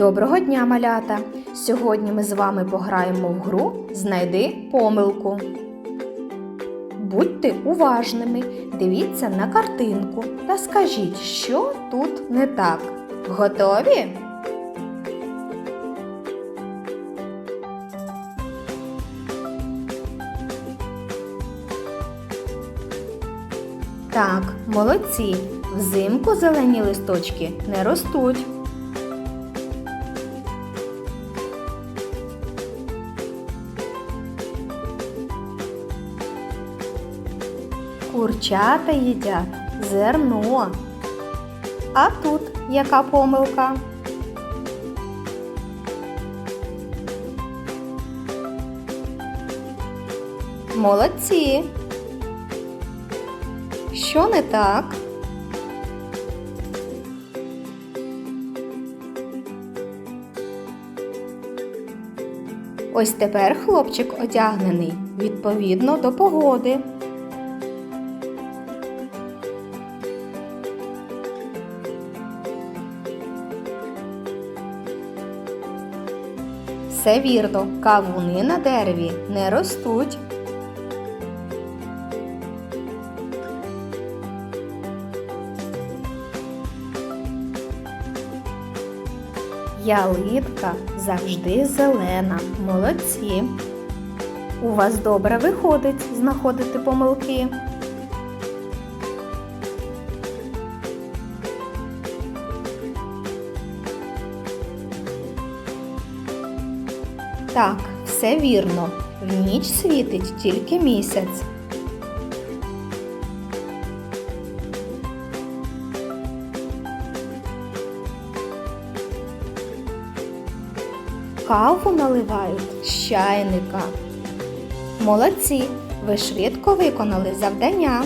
Доброго дня, малята! Сьогодні ми з вами пограємо в гру Знайди помилку. Будьте уважними, дивіться на картинку та скажіть, що тут не так. Готові? Так, молодці. Взимку зелені листочки не ростуть. Курчата їдять зерно. А тут яка помилка? Молодці. Що не так? Ось тепер хлопчик одягнений відповідно до погоди. Все вірно, кавуни на дереві не ростуть. Ялинка завжди зелена. Молодці. У вас добре виходить знаходити помилки. Так, все вірно. В ніч світить тільки місяць. Каву наливають з чайника. Молодці! Ви швидко виконали завдання.